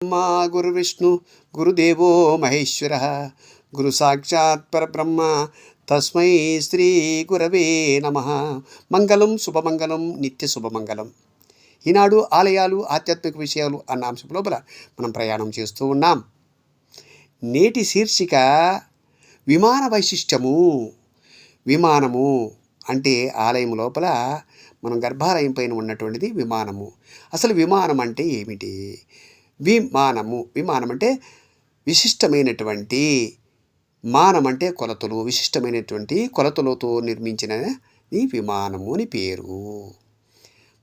మా గురు విష్ణు గురుదేవో మహేశ్వర గురు సాక్షాత్ పరబ్రహ్మ తస్మై శ్రీ గురవే నమ మంగళం శుభమంగళం నిత్య శుభమంగళం ఈనాడు ఆలయాలు ఆధ్యాత్మిక విషయాలు అన్న అంశం లోపల మనం ప్రయాణం చేస్తూ ఉన్నాం. నేటి శీర్షిక విమాన వైశిష్టము. విమానము అంటే ఆలయం లోపల మనం గర్భాలయం పైన ఉన్నటువంటిది విమానము. అసలు విమానం అంటే ఏమిటి? విమానము. విమానం అంటే విశిష్టమైనటువంటి మానం అంటే కొలతలు. విశిష్టమైనటువంటి కొలతలతో నిర్మించిన ఈ విమానము అని పేరు.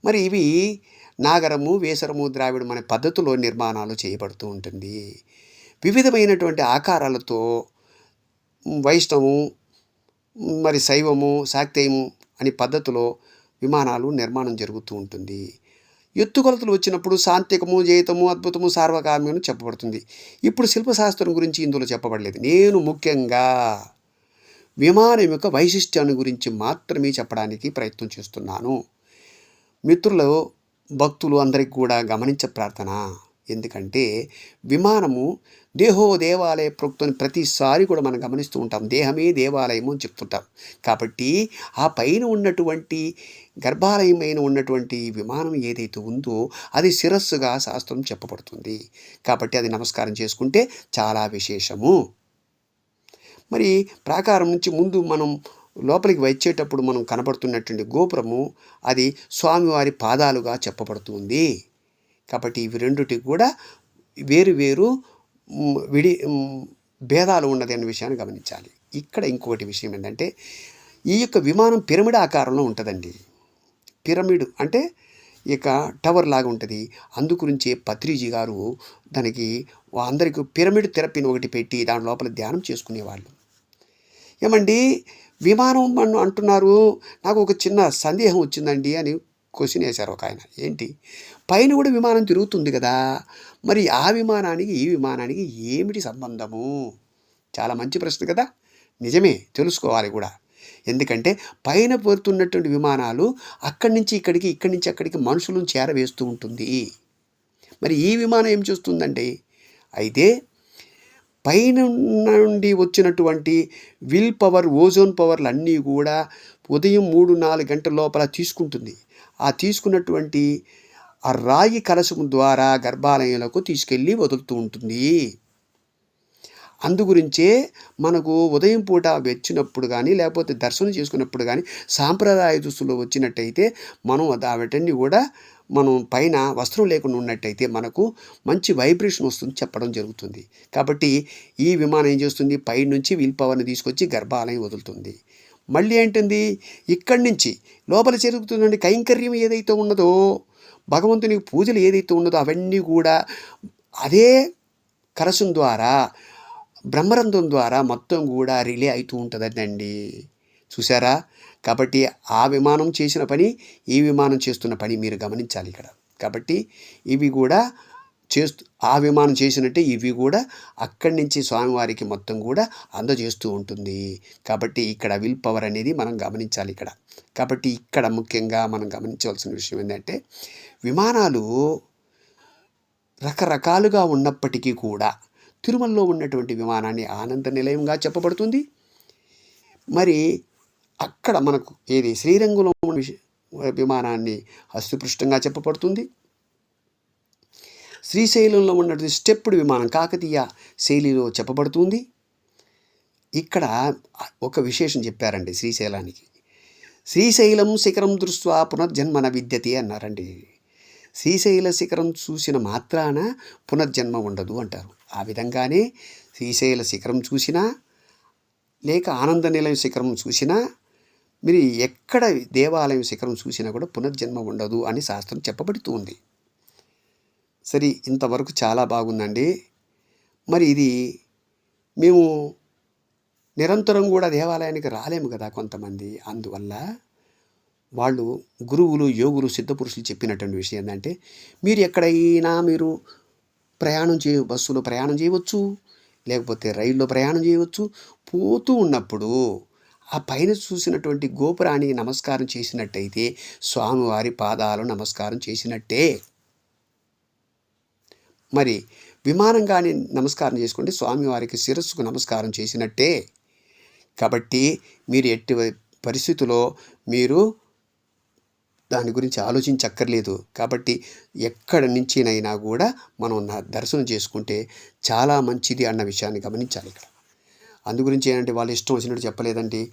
మరి ఇవి నాగరము వేసరము ద్రావిడము అనే పద్ధతిలో నిర్మాణాలు చేయబడుతూ ఉంటుంది. వివిధమైనటువంటి ఆకారాలతో వైష్ణవం మరి శైవము శాక్తేయము అనే పద్ధతిలో విమానాలు నిర్మాణం జరుగుతూ ఉంటుంది. ఎత్తుకొలతలు వచ్చినప్పుడు సాంతికము జయితము అద్భుతము సార్వకామ్యం చెప్పబడుతుంది. ఇప్పుడు శిల్పశాస్త్రం గురించి ఇందులో చెప్పబడలేదు. నేను ముఖ్యంగా విమానం యొక్క వైశిష్ట్యాన్ని గురించి మాత్రమే చెప్పడానికి ప్రయత్నం చేస్తున్నాను. మిత్రులు భక్తులు అందరికీ కూడా గమనించే ప్రార్థన. ఎందుకంటే విమానము దేహో దేవాలయ ప్రోక్తుని ప్రతిసారి కూడా మనం గమనిస్తూ ఉంటాం. దేహమే దేవాలయము అని చెప్తుంటాం. కాబట్టి ఆ పైన ఉన్నటువంటి గర్భాలయమైన ఉన్నటువంటి విమానం ఏదైతే ఉందో అది శిరస్సుగా శాస్త్రం చెప్పబడుతుంది. కాబట్టి అది నమస్కారం చేసుకుంటే చాలా విశేషము. మరి ప్రాకారం నుంచి ముందు మనం లోపలికి వచ్చేటప్పుడు మనం కనబడుతున్నటువంటి గోపురము అది స్వామివారి పాదాలుగా చెప్పబడుతుంది. కాబట్టి ఇవి రెండుటికి కూడా వేరు వేరు విడి భేదాలు ఉన్నది అనే విషయాన్ని గమనించాలి. ఇక్కడ ఇంకొకటి విషయం ఏంటంటే ఈ యొక్క విమానం పిరమిడ్ ఆకారంలో ఉంటుందండి. పిరమిడ్ అంటే ఇక టవర్ లాగా ఉంటుంది. అందుగురించే పత్రిజీ గారు దానికి అందరికీ పిరమిడ్ థెరపీని ఒకటి పెట్టి దాని లోపల ధ్యానం చేసుకునేవాళ్ళు. ఏమండి విమానం అని అంటున్నారు నాకు ఒక చిన్న సందేహం వచ్చిందండి అని క్వశ్చన్ వేశారు ఒక ఆయన. ఏంటి? పైన కూడా విమానం తిరుగుతుంది కదా. మరి ఆ విమానానికి ఈ విమానానికి ఏమిటి సంబంధము? చాలా మంచి ప్రశ్న కదా. నిజమే తెలుసుకోవాలి కూడా. ఎందుకంటే పైన పోతున్నటువంటి విమానాలు అక్కడి నుంచి ఇక్కడికి ఇక్కడి నుంచి అక్కడికి మనుషులను చేరవేస్తూ ఉంటుంది. మరి ఈ విమానం ఏం చేస్తుందండి అయితే పైన నుండి వచ్చినటువంటి విల్ పవర్ ఓజోన్ పవర్లు అన్నీ కూడా ఉదయం మూడు నాలుగు గంటల లోపల తీసుకుంటుంది. ఆ తీసుకున్నటువంటి ఆ రాగి కలశము ద్వారా గర్భాలయంలోకి తీసుకెళ్ళి వదులుతూ ఉంటుంది. అందుగురించే మనకు ఉదయం పూట వచ్చినప్పుడు కానీ లేకపోతే దర్శనం చేసుకున్నప్పుడు కానీ సాంప్రదాయ దుస్తులు వచ్చినట్టయితే మనం వాటిని కూడా మనం పైన వస్త్రం లేకుండా ఉన్నట్టయితే మనకు మంచి వైబ్రేషన్ వస్తుంది చెప్పడం జరుగుతుంది. కాబట్టి ఈ విమానం ఏం చేస్తుంది? పై నుంచి విల్ పవర్ని తీసుకొచ్చి గర్భాలయం వదులుతుంది. మళ్ళీ ఏంటుంది ఇక్కడి నుంచి లోపల జరుగుతున్న కైంకర్యం ఏదైతే ఉన్నదో భగవంతునికి పూజలు ఏదైతే ఉన్నదో అవన్నీ కూడా అదే కలశం ద్వారా బ్రహ్మరంధం ద్వారా మొత్తం కూడా రిలే అవుతూ ఉంటుందండి. చూసారా కాబట్టి ఆ విమానం చేసిన పని ఈ విమానం చేస్తున్న పని మీరు గమనించాలి ఇక్కడ. కాబట్టి ఇవి కూడా చేస్తూ ఆ విమానం చేసినట్టే ఇవి కూడా అక్కడి నుంచి స్వామివారికి మొత్తం కూడా అందజేస్తూ ఉంటుంది. కాబట్టి ఇక్కడ విల్ పవర్ అనేది మనం గమనించాలి ఇక్కడ. కాబట్టి ఇక్కడ ముఖ్యంగా మనం గమనించవలసిన విషయం ఏంటంటే విమానాలు రకరకాలుగా ఉన్నప్పటికీ కూడా తిరుమలలో ఉన్నటువంటి విమానాన్ని ఆనంద నిలయంగా చెప్పబడుతుంది. మరి అక్కడ మనకు ఏది శ్రీరంగంలో విమానాన్ని అస్థిపృష్టంగా చెప్పబడుతుంది. శ్రీశైలంలో ఉన్నటువంటి స్టెప్పుడు విమానం కాకతీయ శైలిలో చెప్పబడుతుంది. ఇక్కడ ఒక విశేషం చెప్పారండి శ్రీశైలానికి. శ్రీశైలం శిఖరం దృష్ట్యా పునర్జన్మన విద్యతి అన్నారండి. శ్రీశైల శిఖరం చూసిన మాత్రాన పునర్జన్మ ఉండదు అంటారు. ఆ విధంగానే శ్రీశైల శిఖరం చూసినా లేక ఆనంద నిలయం శిఖరం చూసినా మీరు ఎక్కడ దేవాలయం శిఖరం చూసినా కూడా పునర్జన్మ ఉండదు అని శాస్త్రం చెప్పబడుతుంది. సరే ఇంతవరకు చాలా బాగుందండి. మరి ఇది మేము నిరంతరం కూడా దేవాలయానికి రాలేము కదా కొంతమంది. అందువల్ల వాళ్ళు గురువులు యోగులు సిద్ధపురుషులు చెప్పినటువంటి విషయం ఏంటంటే మీరు ఎక్కడైనా మీరు ప్రయాణం చేయ బస్సులో ప్రయాణం చేయవచ్చు లేకపోతే రైల్లో ప్రయాణం చేయవచ్చు పోతూ ఉన్నప్పుడు ఆ పైన చూసినటువంటి గోపురానికి నమస్కారం చేసినట్టయితే స్వామివారి పాదాలు నమస్కారం చేసినట్టే. మరి విమానం కానీ నమస్కారం చేసుకుంటే స్వామివారికి శిరస్సుకు నమస్కారం చేసినట్టే. కాబట్టి మీరు ఎట్టి పరిస్థితిలో మీరు దాని గురించి ఆలోచించక్కర్లేదు. కాబట్టి ఎక్కడి నుంచినైనా కూడా మనం దర్శనం చేసుకుంటే చాలా మంచిది అన్న విషయాన్ని గమనించాలి ఇక్కడ. అందు గురించి ఏంటంటే వాళ్ళు ఇష్టం వచ్చినట్టు చెప్పలేదండి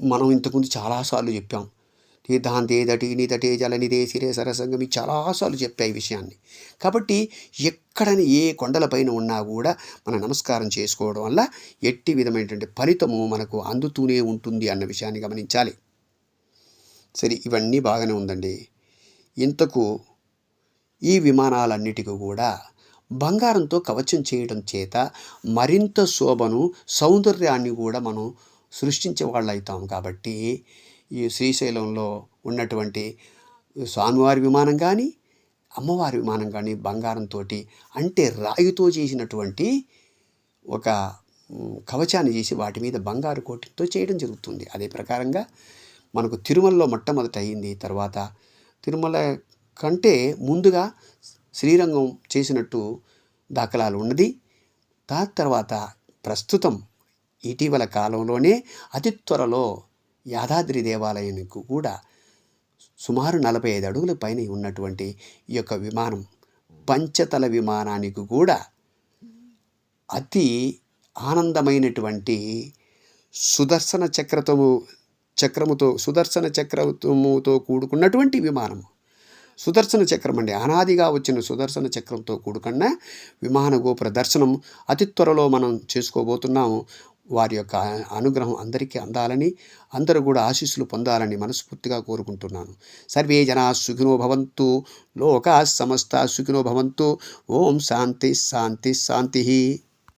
మనం ఇంతకుముందు చాలాసార్లు చెప్పాం. తీర్థాంతే దటి నిదటే జలనిదే సిరే సరసంగమి చాలాసార్లు చెప్పాయి ఈ విషయాన్ని. కాబట్టి ఎక్కడని ఏ కొండలపైన ఉన్నా కూడా మనం నమస్కారం చేసుకోవడం వల్ల ఎట్టి విధమైనటువంటి ఫలితము మనకు అందుతూనే ఉంటుంది అన్న విషయాన్ని గమనించాలి. సరే ఇవన్నీ బాగానే ఉందండి. ఇంతకు ఈ విమానాలన్నిటికీ కూడా బంగారంతో కవచం చేయడం చేత మరింత శోభను సౌందర్యాన్ని కూడా మనం సృష్టించే వాళ్ళు అవుతాం. కాబట్టి ఈ శ్రీశైలంలో ఉన్నటువంటి స్వామివారి విమానం కానీ అమ్మవారి విమానం కానీ బంగారంతో అంటే రాయితో చేసినటువంటి ఒక కవచాన్ని చేసి వాటి మీద బంగారు కోటితో చేయడం జరుగుతుంది. అదే ప్రకారంగా మనకు తిరుమలలో మొట్టమొదట అయింది. తర్వాత తిరుమల కంటే ముందుగా శ్రీరంగం చేసినట్టు దాఖలాలు ఉన్నది. దా తర్వాత ప్రస్తుతం ఇటీవల కాలంలోనే అతి త్వరలో యాదాద్రి దేవాలయానికి కూడా సుమారు నలభై ఐదు అడుగుల పైన ఉన్నటువంటి ఈ యొక్క విమానం పంచతల విమానానికి కూడా అతి ఆనందమైనటువంటి సుదర్శన చక్రతము చక్రముతో సుదర్శన చక్రముతో కూడుకున్నటువంటి విమానం సుదర్శన చక్రం అండి. అనాదిగా వచ్చిన సుదర్శన చక్రంతో కూడుకున్న విమాన గోపుర దర్శనం అతి త్వరలో మనం చేసుకోబోతున్నాము. వారి యొక్క అనుగ్రహం అందరికీ అందాలని అందరూ కూడా ఆశీస్సులు పొందాలని మనస్ఫూర్తిగా కోరుకుంటున్నాను. సర్వే జనా సుఖినో భవంతు లోకా సమస్త సుఖినో భవంతు. ఓం శాంతి శాంతి శాంతి.